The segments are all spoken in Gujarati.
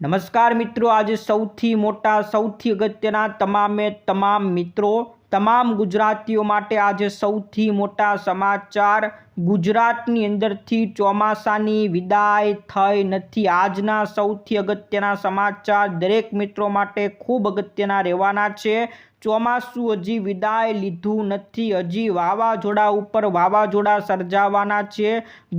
નમસ્કાર મિત્રો, આજે સૌથી મોટા, સૌથી અગત્યના તમામે તમામ મિત્રો, તમામ ગુજરાતીઓ માટે આજે સૌથી મોટા સમાચાર. ગુજરાતની અંદરથી ચોમાસાની વિદાય થઈ નથી. આજના સૌથી અગત્યના સમાચાર દરેક મિત્રો માટે ખૂબ અગત્યના રહેવાના છે. ચોમાસું હજી વિદાય લીધું નથી. હજી વાવાઝોડા ઉપર વાવાઝોડા સર્જાવાના છે.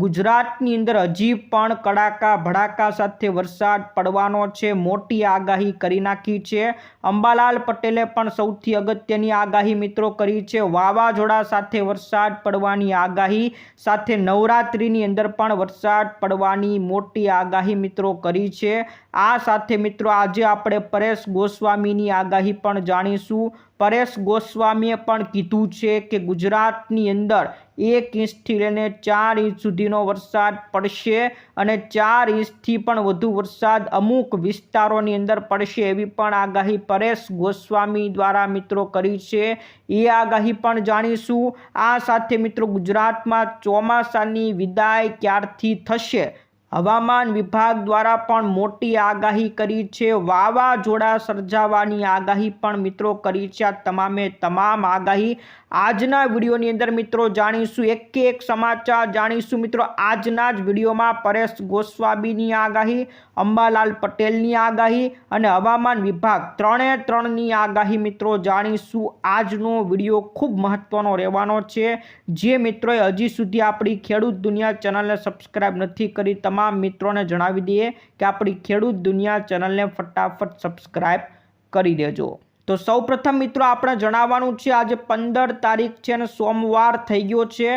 ગુજરાતની અંદર હજી પણ કડાકા ભડાકા સાથે વરસાદ પડવાનો છે. મોટી આગાહી કરી નાખી છે. અંબાલાલ પટેલે પણ સૌથી અગત્યની આગાહી મિત્રો કરી છે. વાવાઝોડા સાથે વરસાદ પડવાની આગાહી સાથે નવરાત્રિની અંદર પણ વરસાદ પડવાની મોટી આગાહી મિત્રો કરી છે. આ સાથે મિત્રો આજે આપણે પરેશ ગોસ્વામીની આગાહી પણ જાણીશું. પરેશ ગોસ્વામીએ પણ કીધું છે કે ગુજરાતની અંદર એક ઇંચથી લઈને ચાર ઇંચ સુધીનો વરસાદ પડશે અને ચાર ઇંચથી પણ વધુ વરસાદ અમુક વિસ્તારોની અંદર પડશે એવી પણ આગાહી પરેશ ગોસ્વામી દ્વારા મિત્રો કરી છે. એ આગાહી પણ જાણીશું. આ સાથે મિત્રો ગુજરાતમાં ચોમાસાની વિદાય ક્યારથી થશે? હવામાન વિભાગ દ્વારા પણ મોટી આગાહી કરી છે. વાવાઝોડા સર્જાવાની આગાહી પણ મિત્રો કરી છે. આ તમામે તમામ આગાહી આજના વિડીયોની અંદર મિત્રો જાણીશું એક એક સમાચાર, જાણીશું મિત્રો આજના જ વિડીયોમાં પરેશ ગોસ્વામીની આગાહી, અંબાલાલ પટેલની આગાહી અને હવામાન વિભાગ ત્રણે ત્રણની આગાહી મિત્રો જાણીશું. આજનો વીડિયો ખૂબ મહત્વનો રહેવાનો છે. જે મિત્રોએ હજી સુધી આપણી ખેડૂત દુનિયા ચેનલને સબસ્ક્રાઈબ નથી કરી, તમામ મિત્રોને જણાવી દઈએ કે આપણી ખેડૂત દુનિયા ચેનલને ફટાફટ સબસ્ક્રાઈબ કરી દેજો. તો સૌપ્રથમ મિત્રો આપણે જણાવવાનું છે, આજે પંદર તારીખ છે અને સોમવાર થઈ ગયો છે.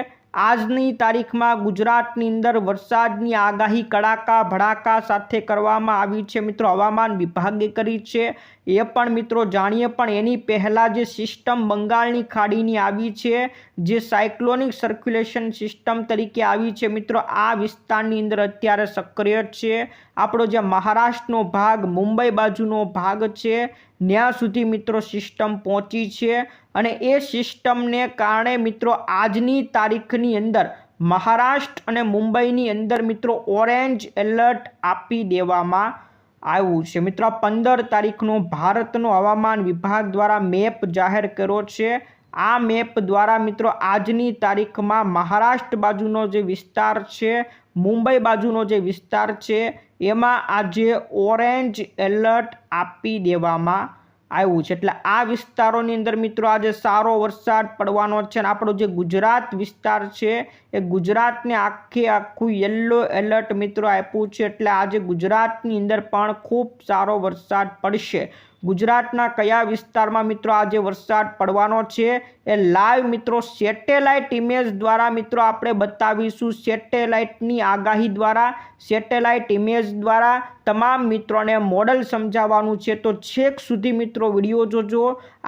આજની તારીખમાં ગુજરાતની અંદર વરસાદની આગાહી કડાકા ભડાકા સાથે કરવામાં આવી છે. મિત્રો હવામાન વિભાગે કરી છે. એ પણ મિત્રો જાણીએ, પણ એની પહેલાં જે સિસ્ટમ બંગાળની ખાડીની આવી છે, જે સાયક્લોનિક સર્ક્યુલેશન સિસ્ટમ તરીકે આવી છે, મિત્રો, આ વિસ્તારની અંદર અત્યારે સક્રિય છે. આપણો જે મહારાષ્ટ્રનો ભાગ, મુંબઈ બાજુનો ભાગ છે ત્યાં સુધી મિત્રો સિસ્ટમ પહોંચી છે અને એ સિસ્ટમને કારણે મિત્રો આજની તારીખની અંદર મહારાષ્ટ્ર અને મુંબઈની અંદર મિત્રો ઓરેન્જ એલર્ટ આપી દેવામાં આવ્યું છે. મિત્રો પંદર તારીખનો ભારતનો હવામાન વિભાગ દ્વારા મેપ જાહેર કર્યો છે. આ મેપ દ્વારા, મિત્રો, આજની તારીખમાં મહારાષ્ટ્ર બાજુનો જે વિસ્તાર છે, મુંબઈ બાજુનો જે વિસ્તાર છે, એમાં આજે ઓરેન્જ એલર્ટ આપી દેવામાં આવ્યું છે. એટલે આ વિસ્તારોની અંદર મિત્રો આજે સારો વરસાદ પડવાનો છે અને આપણો જે ગુજરાત વિસ્તાર છે એ ગુજરાતને આખે આખું યલો એલર્ટ મિત્રો આપ્યું છે. એટલે આજે ગુજરાતની અંદર પણ ખૂબ સારો વરસાદ પડશે. ગુજરાતના કયા વિસ્તારમાં મિત્રો આજે વરસાદ પડવાનો છે એ લાઈવ મિત્રો સેટેલાઇટ ઇમેજ દ્વારા મિત્રો આપણે બતાવીશું. સેટેલાઇટની આગાહી દ્વારા સેટેલાઇટ ઇમેજ દ્વારા તમામ મિત્રોને મોડલ સમજાવવાનું છે. તો છેક સુધી મિત્રો વીડિયો જોજો.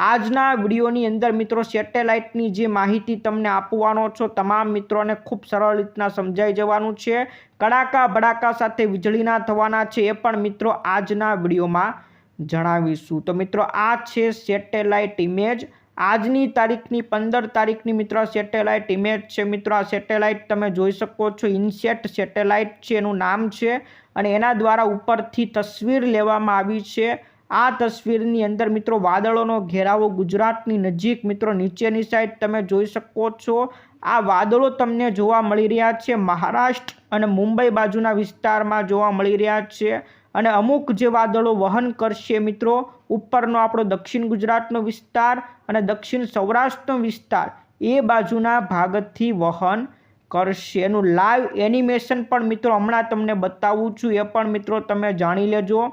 આજના વિડીયોની અંદર મિત્રો સેટેલાઇટની જે માહિતી તમને આપવાનો છો, તમામ મિત્રોને ખૂબ સરળ રીતના સમજાઈ જવાનું છે. કડાકા ભડાકા સાથે વીજળીના થવાના છે એ પણ મિત્રો આજના વિડીયોમાં જણાવીશું. તો મિત્રો, આ છે સેટેલાઇટ ઇમેજ. આજની તારીખની પંદર તારીખની મિત્રો સેટેલાઇટ ઇમેજ છે મિત્રો. આ સેટેલાઇટ તમે જોઈ શકો છો. ઇનસેટ સેટેલાઇટ છે, એનું નામ છે અને એના દ્વારા ઉપરથી તસવીર લેવામાં આવી છે. આ તસવીરની અંદર મિત્રો, વાદળોનો ઘેરાવો ગુજરાતની નજીક મિત્રો, નીચેની સાઈડ તમે જોઈ શકો છો. આ વાદળો તમને જોવા મળી રહ્યા છે. મહારાષ્ટ્ર અને મુંબઈ બાજુના વિસ્તારમાં જોવા મળી રહ્યા છે. અને અમુક જે વાદળો વહન કરશે મિત્રો. ઉપરનો આપણો દક્ષિણ ગુજરાતનો વિસ્તાર અને દક્ષિણ સૌરાષ્ટ્રનો વિસ્તાર એ બાજુના ભાગથી વહન કરશે. એનું લાઈવ એનિમેશન પણ મિત્રો હમણાં તમને બતાવું છું. એ પણ મિત્રો તમે જાણી લેજો.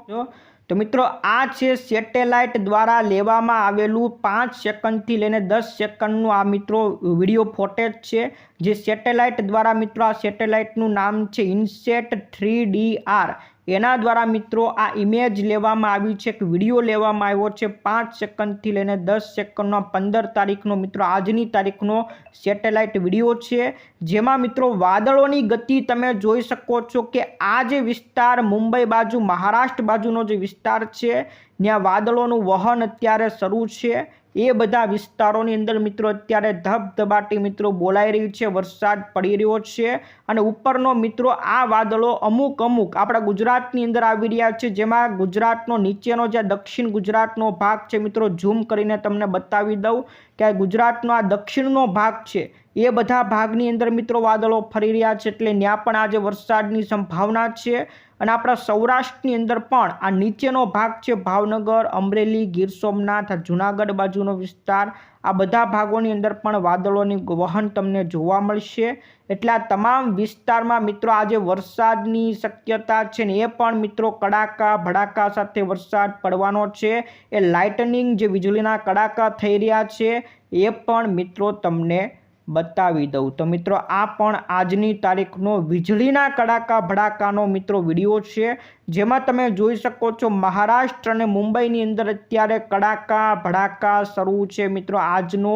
તો મિત્રો આ છે સેટેલાઇટ દ્વારા લેવામાં આવેલું પાંચ સેકન્ડથી લઈને દસ સેકન્ડનું આ મિત્રો વીડિયો ફોટેજ છે. જે સેટેલાઇટ દ્વારા મિત્રો આ સેટેલાઇટનું નામ છે ઇન્સેટ થ્રી ડી આર એના દ્વારા મિત્રો આ ઇમેજ લેવામાં આવી છે કે વીડિયો લેવામાં આવ્યો છે. પાંચ સેકન્ડથી લઈને દસ સેકન્ડનો પંદર તારીખનો મિત્રો આજની તારીખનો સેટેલાઇટ વીડિયો છે. જેમાં મિત્રો વાદળોની ગતિ તમે જોઈ શકો છો કે આ જે વિસ્તાર મુંબઈ બાજુ, મહારાષ્ટ્ર બાજુનો જે વિસ્તાર છે, ત્યાં વાદળોનું વહન અત્યારે શરૂ છે. એ બધા વિસ્તારોની અંદર મિત્રો અત્યારે ધબધબાટી મિત્રો બોલાઈ રહી છે, વરસાદ પડી રહ્યો છે અને ઉપરનો મિત્રો આ વાદળો અમુક અમુક આપણા ગુજરાતની અંદર આવી રહ્યા છે, જેમાં ગુજરાતનો નીચેનો જે દક્ષિણ ગુજરાતનો ભાગ છે, મિત્રો ઝૂમ કરીને તમને બતાવી દઉં કે ગુજરાતનો આ દક્ષિણનો ભાગ છે, એ બધા ભાગની અંદર મિત્રો વાદળો ફરી રહ્યા છે, એટલે ત્યાં પણ આજે વરસાદની સંભાવના છે અને આપણા સૌરાષ્ટ્રની અંદર પણ આ નીચેનો ભાગ છે ભાવનગર, અમરેલી, ગીર સોમનાથ જૂનાગઢ બાજુનો વિસ્તાર. આ બધા ભાગોની અંદર પણ વાદળોની વહન તમને જોવા મળશે. એટલે આ તમામ વિસ્તારમાં મિત્રો આજે વરસાદની શક્યતા છે ને એ પણ મિત્રો કડાકા, ભડાકા સાથે વરસાદ પડવાનો છે. એ લાઇટનિંગ જે વીજળીના કડાકા થઈ રહ્યા છે, એ પણ મિત્રો તમને બતાવી દઉં. તો મિત્રો, આ પણ આજની તારીખનો વીજળીના કડાકા ભડાકાનો મિત્રો વીડિયો છે, જેમાં તમે જોઈ શકો છો મહારાષ્ટ્ર અને મુંબઈની અંદર અત્યારે કડાકા ભડાકા શરૂ છે. મિત્રો, આજનો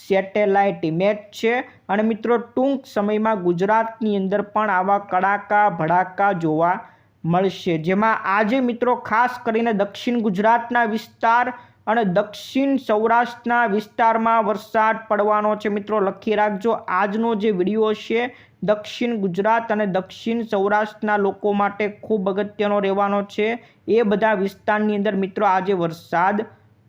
સેટેલાઇટ ઇમેજ છે અને મિત્રો, ટૂંક સમયમાં ગુજરાતની અંદર પણ આવા કડાકા ભડાકા જોવા મળશે. જેમાં આજે મિત્રો ખાસ કરીને દક્ષિણ ગુજરાતના વિસ્તાર અને દક્ષિણ સૌરાષ્ટ્રના વિસ્તારમાં વરસાદ પડવાનો છે. મિત્રો, લખી રાખજો. આજનો જે વીડિયો છે, દક્ષિણ ગુજરાત અને દક્ષિણ સૌરાષ્ટ્રના લોકો માટે ખૂબ અગત્યનો રહેવાનો છે. એ બધા વિસ્તારની અંદર મિત્રો, આજે વરસાદ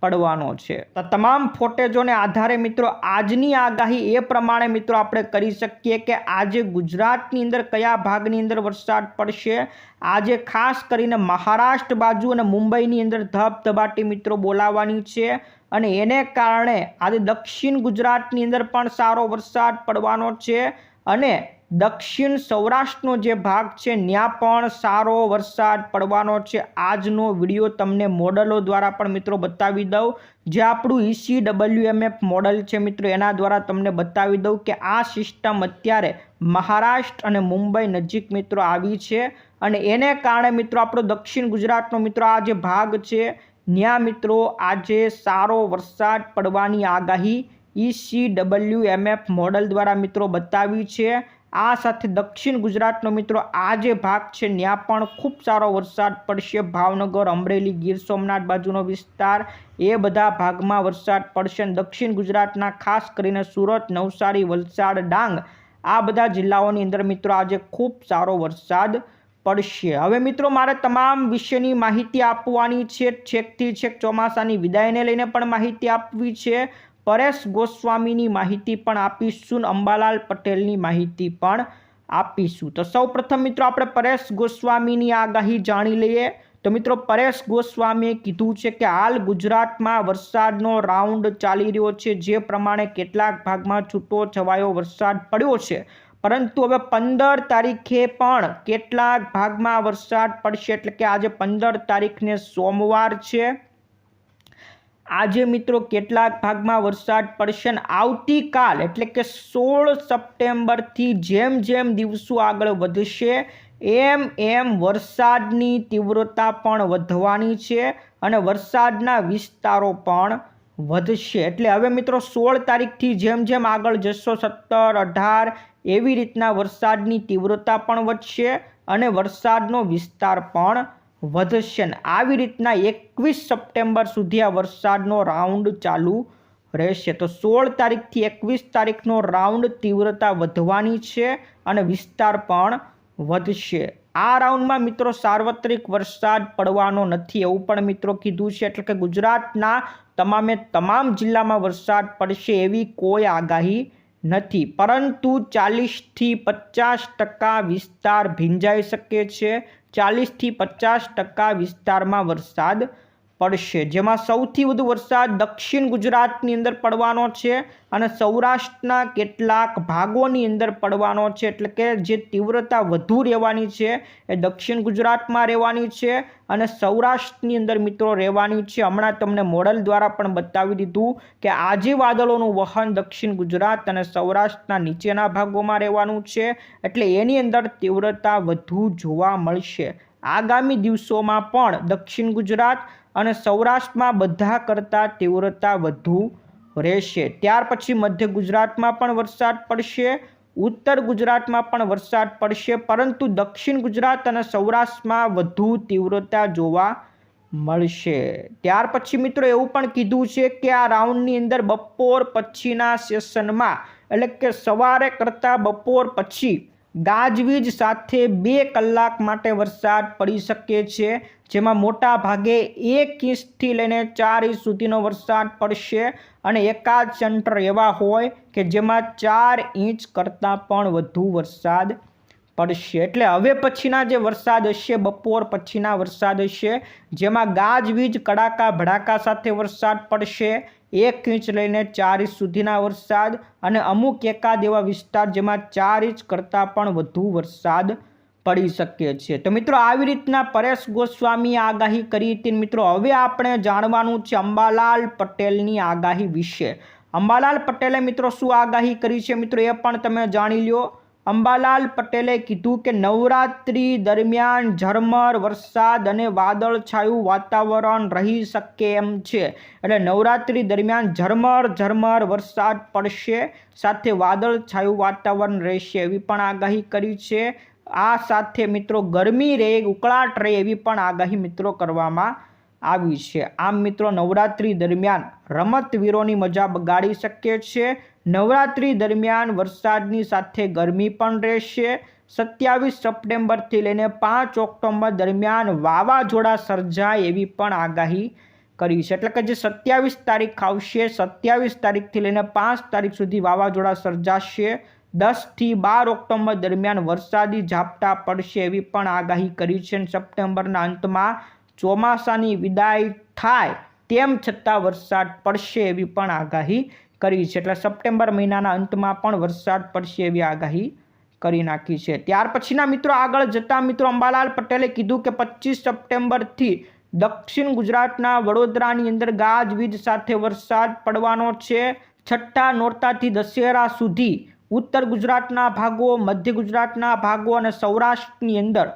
પડવાનો છે. તો તમામ ફોટેજોને આધારે મિત્રો, આજની આગાહી એ પ્રમાણે મિત્રો આપણે કરી શકીએ કે આજે ગુજરાતની અંદર કયા ભાગની અંદર વરસાદ પડશે? આજે ખાસ કરીને મહારાષ્ટ્ર બાજુ અને મુંબઈની અંદર ધબધબાટી મિત્રો બોલાવાની છે અને એને કારણે આજે દક્ષિણ ગુજરાતની અંદર પણ સારો વરસાદ પડવાનો છે અને દક્ષિણ સૌરાષ્ટ્રનો જે ભાગ છે ત્યાં પણ સારો વરસાદ પડવાનો છે. આજનો વીડિયો તમને મોડલો દ્વારા પણ મિત્રો બતાવી દઉં. જે આપણું ઈસી ડબલ્યુએમએફ મોડલ છે મિત્રો, એના દ્વારા તમને બતાવી દઉં કે આ સિસ્ટમ અત્યારે મહારાષ્ટ્ર અને મુંબઈ નજીક મિત્રો આવી છે. અને એને કારણે મિત્રો આપણો દક્ષિણ ગુજરાતનો મિત્રો આ જે ભાગ છે ત્યાં મિત્રો આજે સારો વરસાદ પડવાની આગાહી ઈસી ડબલ્યુએમએફ મોડલ દ્વારા મિત્રો બતાવી છે. આ સાથે દક્ષિણ ગુજરાતનો મિત્રો આ જે ભાગ છે ત્યાં પણ ખૂબ સારો વરસાદ પડશે. ભાવનગર, અમરેલી, ગીર સોમનાથ બાજુનો વિસ્તાર, એ બધા ભાગમાં વરસાદ પડશે. દક્ષિણ ગુજરાતના ખાસ કરીને સુરત, નવસારી, વલસાડ, ડાંગ, આ બધા જિલ્લાઓની અંદર મિત્રો આજે ખૂબ સારો વરસાદ પડશે. હવે મિત્રો મારે તમામ વિશેની માહિતી આપવાની છે. છેકથી છેક ચોમાસાની વિદાયને લઈને પણ માહિતી આપવી છે. પરેશ ગોસ્વામીની માહિતી પણ આપીશું અંબાલાલ પટેલની માહિતી પણ આપીશું. તો સૌ મિત્રો આપણે પરેશ ગોસ્વામીની આગાહી જાણી લઈએ. તો મિત્રો પરેશ ગોસ્વામીએ કીધું છે કે હાલ ગુજરાતમાં વરસાદનો રાઉન્ડ ચાલી રહ્યો છે. જે પ્રમાણે કેટલાક ભાગમાં છૂટો છવાયો વરસાદ પડ્યો છે. પરંતુ હવે પંદર તારીખે પણ કેટલાક ભાગમાં વરસાદ પડશે. એટલે કે આજે પંદર તારીખને સોમવાર છે. આજે મિત્રો કેટલાક ભાગમાં વરસાદ પડશે આવતીકાલ, એટલે કે સોળ સપ્ટેમ્બરથી જેમ જેમ દિવસો આગળ વધશે, એમ એમ વરસાદની તીવ્રતા પણ વધવાની છે અને વરસાદના વિસ્તારો પણ વધશે. એટલે હવે મિત્રો સોળ તારીખથી જેમ જેમ આગળ જશો, સત્તર, અઢાર, એવી રીતના વરસાદની તીવ્રતા પણ વધશે અને વરસાદનો વિસ્તાર પણ વધશે આવી રીતના એકવીસ સપ્ટેમ્બર સુધી આ વરસાદનો રાઉન્ડ ચાલુ રહેશે. તો સોળ તારીખથી એકવીસ તારીખનો રાઉન્ડ તીવ્રતા વધવાની છે અને વિસ્તાર પણ વધશે. આ રાઉન્ડમાં મિત્રો સાર્વત્રિક વરસાદ પડવાનો નથી એવું પણ મિત્રો કીધું છે. એટલે કે ગુજરાતના તમામે તમામ જિલ્લામાં વરસાદ પડશે એવી કોઈ આગાહી નથી. પરંતુ ચાલીસથી પચાસ ટકા વિસ્તાર ભીંજાઈ શકે છે. ચાલીસથી પચાસ ટકા વિસ્તારમાં વરસાદ પડશે. જેમાં સૌથી વધુ વરસાદ દક્ષિણ ગુજરાતની અંદર પડવાનો છે અને સૌરાષ્ટ્રના કેટલાક ભાગોની અંદર પડવાનો છે. એટલે કે જે તીવ્રતા વધુ રહેવાની છે એ દક્ષિણ ગુજરાતમાં રહેવાની છે અને સૌરાષ્ટ્રની અંદર મિત્રો રહેવાની છે. હમણાં તમને મોડલ દ્વારા પણ બતાવી દીધું કે આજે વાદળોનું વહન દક્ષિણ ગુજરાત અને સૌરાષ્ટ્રના નીચેના ભાગોમાં રહેવાનું છે. એટલે એની અંદર તીવ્રતા વધુ જોવા મળશે. આગામી દિવસોમાં પણ દક્ષિણ ગુજરાત અને સૌરાષ્ટ્રમાં બધા કરતાં તીવ્રતા વધુ રહેશે. ત્યાર પછી મધ્ય ગુજરાતમાં પણ વરસાદ પડશે, ઉત્તર ગુજરાતમાં પણ વરસાદ પડશે, પરંતુ દક્ષિણ ગુજરાત અને સૌરાષ્ટ્રમાં વધુ તીવ્રતા જોવા મળશે. ત્યાર પછી મિત્રો એવું પણ કીધું છે કે આ રાઉન્ડની અંદર બપોર પછીના સેશનમાં, એટલે કે સવારે કરતાં બપોર પછી, ગાજવીજ સાથે બે કલાક માટે વરસાદ પડી શકે છે. જેમાં મોટા ભાગે એક ઇંચથી લઈને ચાર ઇંચ સુધીનો વરસાદ પડશે અને એકાદ સેન્ટર એવા હોય કે જેમાં ચાર ઇંચ કરતાં પણ વધુ વરસાદ પડશે. એટલે હવે પછીના જે વરસાદ હશે, બપોર પછીના વરસાદ હશે, જેમાં ગાજવીજ, કડાકા, ભડાકા સાથે વરસાદ પડશે, એક ઇંચ લઈને ચાર ઇંચ સુધીના વરસાદ અને અમુક એકાદ એવા વિસ્તાર જેમાં ચાર ઇંચ કરતાં પણ વધુ વરસાદ પડી શકે છે તો મિત્રો, આવી રીતના પરેશ ગોસ્વામીએ આગાહી કરી હતી. મિત્રો, હવે આપણે જાણવાનું છે અંબાલાલ પટેલની આગાહી વિશે. અંબાલાલ પટેલે મિત્રો શું આગાહી કરી છે? મિત્રો, એ પણ તમે જાણી લ્યો. અંબાલાલ પટેલે કીધું કે નવરાત્રી દરમિયાન ઝરમર, વરસાદ અને વાદળછાયું વાતાવરણ રહી શકે એમ છે. એટલે નવરાત્રી દરમિયાન ઝરમર ઝરમર વરસાદ પડશે, સાથે વાદળછાયું વાતાવરણ રહેશે એવી પણ આગાહી કરી છે. આ સાથે મિત્રો ગરમી રહે ઉકળાટ રહે એવી પણ આગાહી મિત્રો કરવામાં આવી છે. આમ મિત્રો નવરાત્રી દરમિયાન રમતવીરોની મજા બગાડી શકે છે. નવરાત્રી દરમિયાન વરસાદની સાથે ગરમી પણ રહેશે. સત્યાવીસ સપ્ટેમ્બરથી લઈને પાંચ ઓક્ટોબર દરમિયાન વાવાઝોડા સર્જાય એવી પણ આગાહી કરી છે. એટલે કે જે સત્યાવીસ તારીખ આવશે, સત્યાવીસ તારીખથી લઈને પાંચ તારીખ સુધી વાવાઝોડા સર્જાશે. દસથી બાર ઓક્ટોબર દરમિયાન વરસાદી ઝાપટા પડશે એવી પણ આગાહી કરી છે અને સપ્ટેમ્બરના અંતમાં ચોમાસાની વિદાય થાય તેમ છતાં વરસાદ પડશે એવી પણ આગાહી કરી છે. એટલે સપ્ટેમ્બર મહિનાના અંતમાં પણ વરસાદ પડશે એવી આગાહી કરી નાખી છે. ત્યાર પછીના મિત્રો આગળ જતા મિત્રો અંબાલાલ પટેલે કીધું કે પચીસ સપ્ટેમ્બરથી દક્ષિણ ગુજરાતના વડોદરાની અંદર ગાજવીજ સાથે વરસાદ પડવાનો છે. છઠ્ઠા નોરતાથી દશેરા સુધી ઉત્તર ગુજરાતના ભાગો, મધ્ય ગુજરાતના ભાગો અને સૌરાષ્ટ્રની અંદર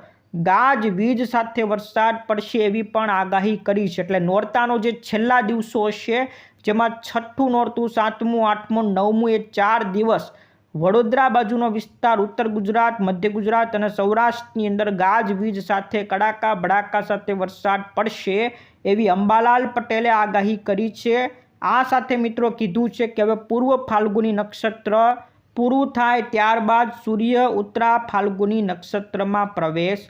ગાજ, વીજ સાથે વરસાદ પડશે એવી પણ આગાહી કરી છે. એટલે નોરતાનો જે છેલ્લા દિવસો હશે, જેમાં છઠ્ઠું નોરતું, સાતમું, આઠમું, નવમું એ ચાર દિવસ વડોદરા બાજુનો વિસ્તાર, ઉત્તર ગુજરાત, મધ્ય ગુજરાત અને સૌરાષ્ટ્રની અંદર ગાજવીજ સાથે કડાકા, ભડાકા સાથે વરસાદ પડશે એવી અંબાલાલ પટેલે આગાહી કરી છે. આ સાથે મિત્રો કીધું છે કે હવે પૂર્વ ફાલ્ગુની નક્ષત્ર પૂરું થાય ત્યારબાદ સૂર્ય ઉત્તરા ફાલ્ગુની નક્ષત્રમાં પ્રવેશ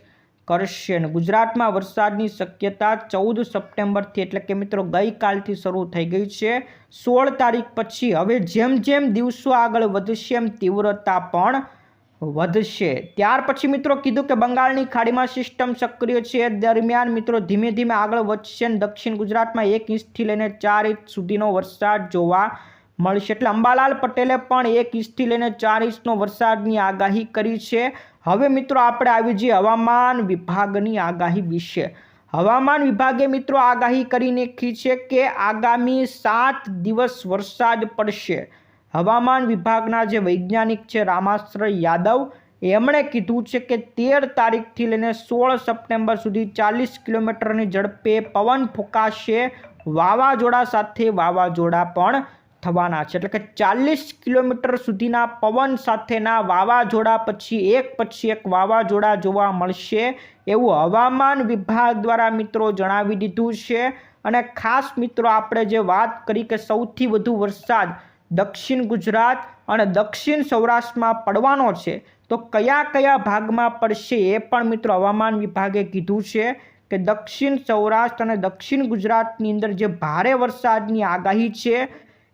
કરશે અને ગુજરાતમાં વરસાદની શક્યતા ચૌદ સપ્ટેમ્બરથી એટલે કે મિત્રો ગઈકાલથી શરૂ થઈ ગઈ છે. સોળ તારીખ પછી હવે જેમ જેમ દિવસો આગળ વધશે એમ તીવ્રતા પણ વધશે. ત્યાર પછી મિત્રો કીધું કે બંગાળની ખાડીમાં સિસ્ટમ સક્રિય છે. દરમિયાન મિત્રો ધીમે ધીમે આગળ વધશે અને દક્ષિણ ગુજરાતમાં એક ઇંચથી લઈને ચાર ઇંચ સુધીનો વરસાદ જોવા મળશે. એટલે અંબાલાલ પટેલે પણ એક ઇંચથી લઈને ચાર ઇંચનો વરસાદની આગાહી કરી છે. હવે મિત્રો આપણે આવી જઈએ હવામાન વિભાગની આગાહી વિશે. હવામાન વિભાગે મિત્રો આગાહી કરી નાખી છે કે આગામી સાત દિવસ વરસાદ પડશે. હવામાન વિભાગના જે વૈજ્ઞાનિક છે રામાશ્રય યાદવ, એમણે કીધું છે કે તેર તારીખથી લઈને સોળ સપ્ટેમ્બર સુધી ચાલીસ કિલોમીટરની ઝડપે પવન ફૂંકાશે. વાવાઝોડા સાથે વાવાઝોડા પણ થવાના છે. એટલે કે ચાલીસ કિલોમીટર સુધીના પવન સાથેના વાવાઝોડા પછી, એક પછી એક વાવાઝોડા જોવા મળશે એવું હવામાન વિભાગ દ્વારા મિત્રો જણાવી દીધું છે. અને ખાસ મિત્રો, આપણે જે વાત કરી કે સૌથી વધુ વરસાદ દક્ષિણ ગુજરાત અને દક્ષિણ સૌરાષ્ટ્રમાં પડવાનો છે, તો કયા કયા ભાગમાં પડશે એ પણ મિત્રો હવામાન વિભાગે કીધું છે કે દક્ષિણ સૌરાષ્ટ્ર અને દક્ષિણ ગુજરાતની અંદર જે ભારે વરસાદની આગાહી છે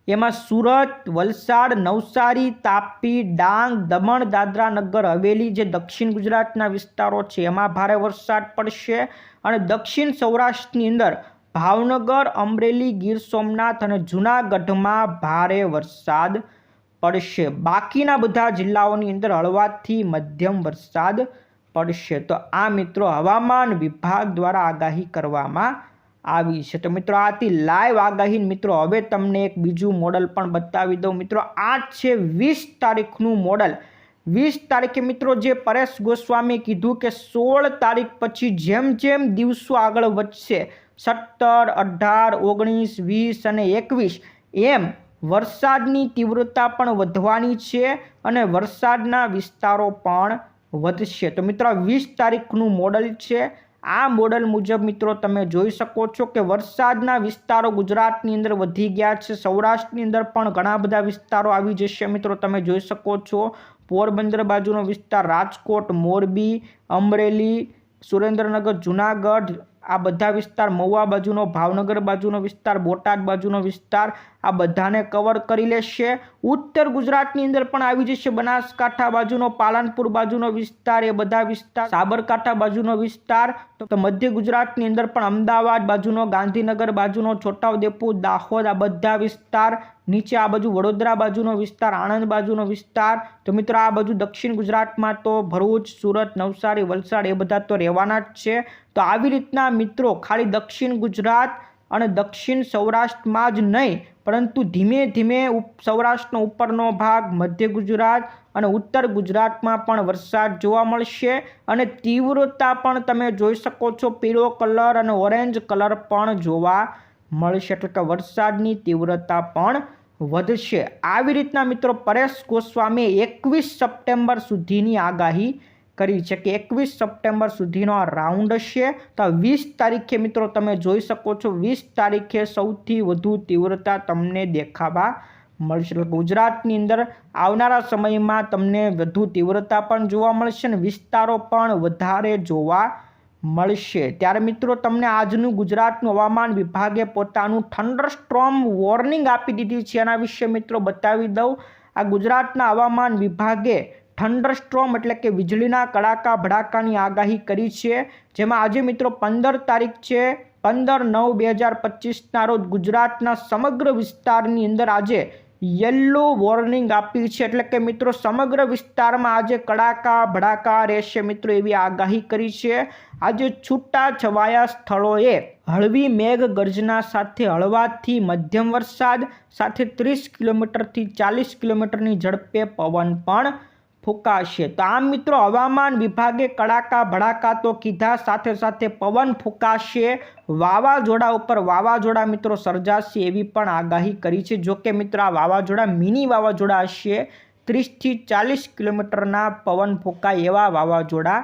એમાં સુરત, વલસાડ, નવસારી, તાપી, ડાંગ, દમણ દાદરા નગર હવેલી જે દક્ષિણ ગુજરાતના વિસ્તારો છે, એમાં ભારે વરસાદ પડશે. અને દક્ષિણ સૌરાષ્ટ્રની અંદર ભાવનગર, અમરેલી, ગીર સોમનાથ અને જૂનાગઢમાં ભારે વરસાદ પડશે. બાકીના બધા જિલ્લાઓની અંદર હળવાથી મધ્યમ વરસાદ પડશે. તો આ મિત્રો હવામાન વિભાગ દ્વારા આગાહી કરવામાં આવી છે. તો મિત્રો, આથી લાઈવ આગાહી મિત્રો, હવે તમને એક બીજું મોડલ પણ બતાવી દઉં. મિત્રો, આ છે વીસ તારીખનું મોડલ વીસ તારીખે મિત્રો, જે પરેશ ગોસ્વામીએ કીધું કે સોળ તારીખ પછી જેમ જેમ દિવસો આગળ વધશે, સત્તર, અઢાર, ઓગણીસ, વીસ અને એકવીસ, એમ વરસાદની તીવ્રતા પણ વધવાની છે અને વરસાદના વિસ્તારો પણ વધશે. તો મિત્રો વીસ તારીખનું મોડલ છે. આ મોડલ મુજબ મિત્રો તમે જોઈ શકો છો કે વરસાદના વિસ્તારો ગુજરાતની અંદર વધી ગયા છે. સૌરાષ્ટ્રની અંદર પણ ઘણા બધા વિસ્તારો આવી જશે. મિત્રો તમે જોઈ શકો છો પોરબંદર બાજુનો વિસ્તાર, રાજકોટ, મોરબી, અમરેલી, સુરેન્દ્રનગર, જુનાગઢ, આ બધા વિસ્તાર, મહુવા બાજુનો, ભાવનગર બાજુનો વિસ્તાર, બોટાદ બાજુનો વિસ્તાર આ બધાને કવર કરી લેશે. ઉત્તર ગુજરાતની અંદર પણ આવી જશે બનાસકાંઠા બાજુનો, પાલનપુર બાજુનો વિસ્તાર, એ બધા વિસ્તાર. સાબરકાંઠા બાજુનો વિસ્તાર, તો મધ્ય ગુજરાતની અંદર પણ અમદાવાદ બાજુનો, ગાંધીનગર બાજુનો, છોટાઉદેપુર, દાહોદ, આ બધા વિસ્તાર. નીચે આ બાજુ વડોદરા બાજુનો વિસ્તાર, આણંદ બાજુનો વિસ્તાર. તો મિત્રો, આ બાજુ દક્ષિણ ગુજરાતમાં તો ભરૂચ, સુરત, નવસારી, વલસાડ, એ બધા તો રહેવાના જ છે. તો આવી રીતના મિત્રો, ખાલી દક્ષિણ ગુજરાત અને દક્ષિણ સૌરાષ્ટ્રમાં જ નહીં, પરંતુ ધીમે ધીમે સૌરાષ્ટ્રનો ઉપરનો ભાગ, મધ્ય ગુજરાત અને ઉત્તર ગુજરાતમાં પણ વરસાદ જોવા મળશે અને તીવ્રતા પણ તમે જોઈ શકો છો. પીળો કલર અને ઓરેન્જ કલર પણ જોવા મળશે, એટલે કે વરસાદની તીવ્રતા પણ વધશે. આવી રીતના મિત્રો, પરેશ ગોસ્વામીએ એકવીસ સપ્ટેમ્બર સુધીની આગાહી કરી છે કે એકવીસ સપ્ટેમ્બર સુધીનો આ રાઉન્ડ હશે તો વીસ તારીખે મિત્રો તમે જોઈ શકો છો, વીસ તારીખે સૌથી વધુ તીવ્રતા તમને દેખાવા મળશે. એટલે ગુજરાતની અંદર આવનારા સમયમાં તમને વધુ તીવ્રતા પણ જોવા મળશે અને વિસ્તારો પણ વધારે જોવા મળશે. ત્યારે મિત્રો તમને આજનું ગુજરાતનું હવામાન વિભાગે પોતાનું થંડર સ્ટ્રોમ વોર્નિંગ આપી દીધી છે. એના વિશે મિત્રો બતાવી દઉં. આ ગુજરાતના હવામાન વિભાગે થંડર સ્ટ્રોમ એટલે કે વીજળીના કડાકા ભડાકાની આગાહી કરી છે. જેમાં આજે મિત્રો પંદર તારીખ છે. પંદર નવ બે હજાર પચીસના રોજ ગુજરાતના સમગ્ર વિસ્તારની અંદર આજે યલો વોર્નિંગ આપી છે. એટલે કે મિત્રો સમગ્ર વિસ્તારમાં આજે કડાકા ભડાકા રહેશે મિત્રો એવી આગાહી કરી છે. આજે છૂટા છવાયા સ્થળોએ હળવી મેઘ ગર્જના સાથે હળવાથી મધ્યમ વરસાદ, સાથે ત્રીસ કિલોમીટરથી ચાલીસ કિલોમીટરની ઝડપે પવન પણ ફૂંકાશે. તો આમ મિત્રો હવામાન વિભાગે કડાકા, ભડાકા તો કીધા. સાથે સાથે પવન ફૂંકાશે. વાવાઝોડા ઉપર વાવાઝોડા મિત્રો સર્જાશે એવી પણ આગાહી કરી છે. જો કે મિત્રો આ વાવાઝોડા, મિની વાવાઝોડા હશે. ત્રીસથી ચાલીસ કિલોમીટરના પવન ફૂંકાય એવા વાવાઝોડા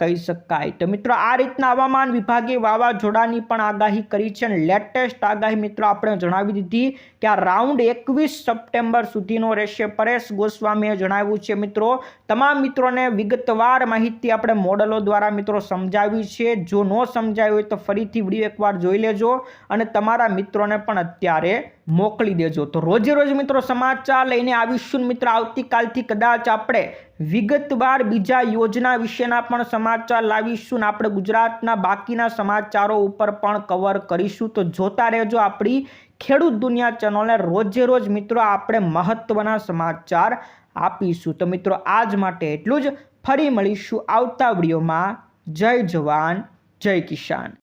કહી શકાય. તો મિત્રો, આ રીતના હવામાન વિભાગે વાવાઝોડાની પણ આગાહી કરી છે અને લેટેસ્ટ આગાહી મિત્રો આપણે જણાવી દીધી કે આ રાઉન્ડ એકવીસ સપ્ટેમ્બર સુધીનો રહેશે. પરેશ ગોસ્વામીએ જણાવ્યું છે, મિત્રો, તમામ મિત્રોને વિગતવાર માહિતી આપણે મોડલો દ્વારા મિત્રો સમજાવી છે. જો ન સમજાવી હોય તો ફરીથી વીડિયો એકવાર જોઈ લેજો અને તમારા મિત્રોને પણ અત્યારે મોકલી દેજો. તો રોજે રોજ મિત્રો સમાચાર લઈને આવીશું મિત્રો, આવતીકાલથી કદાચ આપણે વિગતવાર બીજા યોજના વિશેના પણ સમાચાર લાવીશું ને આપણે ગુજરાતના બાકીના સમાચારો ઉપર પણ કવર કરીશું. તો જોતા રહેજો આપણી ખેડૂત દુનિયા ચેનલને રોજે રોજ મિત્રો આપણે મહત્વના સમાચાર આપીશું. તો મિત્રો આજ માટે એટલું જ. ફરી મળીશું આવતા વિડીયોમાં. જય જવાન, જય કિસાન.